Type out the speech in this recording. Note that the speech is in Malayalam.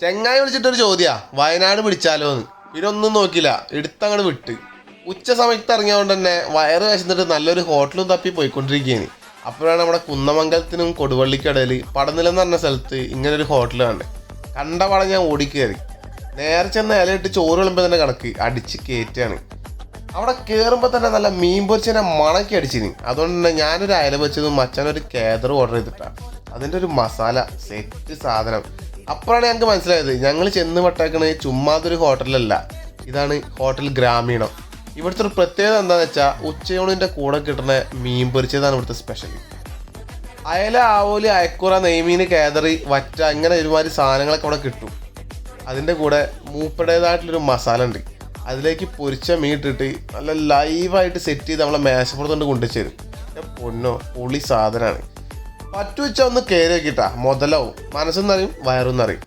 ചെങ്ങായി വിളിച്ചിട്ടൊരു ചോദ്യാ. വയനാട് പിടിച്ചാലോ എന്ന് പിന്നെ ഒന്നും നോക്കില്ല. എടുത്തങ്ങോട് വിട്ട്. ഉച്ച സമയത്ത് ഇറങ്ങിയതുകൊണ്ട് തന്നെ വയറ് വിശന്നിട്ട് നല്ലൊരു ഹോട്ടലും തപ്പി പോയിക്കൊണ്ടിരിക്കുകയാണ് അപ്പോഴാണ് നമ്മുടെ കുന്നമംഗലത്തിനും കൊടുവള്ളിക്കടയിൽ പടനിലം എന്ന് പറഞ്ഞ സ്ഥലത്ത് ഇങ്ങനൊരു ഹോട്ടൽ കണ്ടത് കണ്ട പടം ഞാൻ ഓടിക്കയറി നേരെ ചെന്ന് ഇലയിട്ട് ചോറ് വിളമ്പോൾ തന്നെ കണക്ക് അടിച്ച് കയറ്റാണ് അവിടെ കയറുമ്പോൾ തന്നെ നല്ല മീൻ പൊരിച്ചതിനെ മണക്കി അടിച്ചിന്. അതുകൊണ്ട് തന്നെ ഞാനൊരു അയല വെച്ചതും മച്ചാനൊരു കേദർ ഓർഡർ ചെയ്തിട്ടാണ് അതിന്റെ ഒരു മസാല സെറ്റ് സാധനം. അപ്പോഴാണ് ഞങ്ങൾക്ക് മനസ്സിലായത്. ഞങ്ങൾ ചെന്ന് പട്ടേക്കണത് ചുമ്മാതൊരു ഹോട്ടലല്ല. ഇതാണ് ഹോട്ടൽ ഗ്രാമീണം. ഇവിടുത്തെ ഒരു പ്രത്യേകത എന്താണെന്ന് വെച്ചാൽ ഉച്ചയൂണിന്റെ കൂടെ കിട്ടുന്ന മീൻ പൊരിച്ചതാണ് ഇവിടുത്തെ സ്പെഷ്യൽ അയല ആവോലി അയക്കുറ നെയ്മീൻ കേതറി വറ്റ അങ്ങനെ ഒരുമാതിരി സാധനങ്ങളൊക്കെ അവിടെ കിട്ടും. അതിന്റെ കൂടെ മൂപ്പടേതായിട്ടുള്ളൊരു മസാല ഉണ്ട്. അതിലേക്ക് പൊരിച്ച മീൻ ഇട്ടിട്ട് നല്ല ലൈവായിട്ട് സെറ്റ് ചെയ്ത് നമ്മളെ മേശപ്പുറത്തോണ്ട് തരും. പൊന്നോ പൊളി സാധനമാണ് പറ്റു വെച്ചാൽ ഒന്ന് കയറി വെക്കിട്ടാ മുതലാവും. മനസ്സെന്നറിയും വയറെന്നറിയും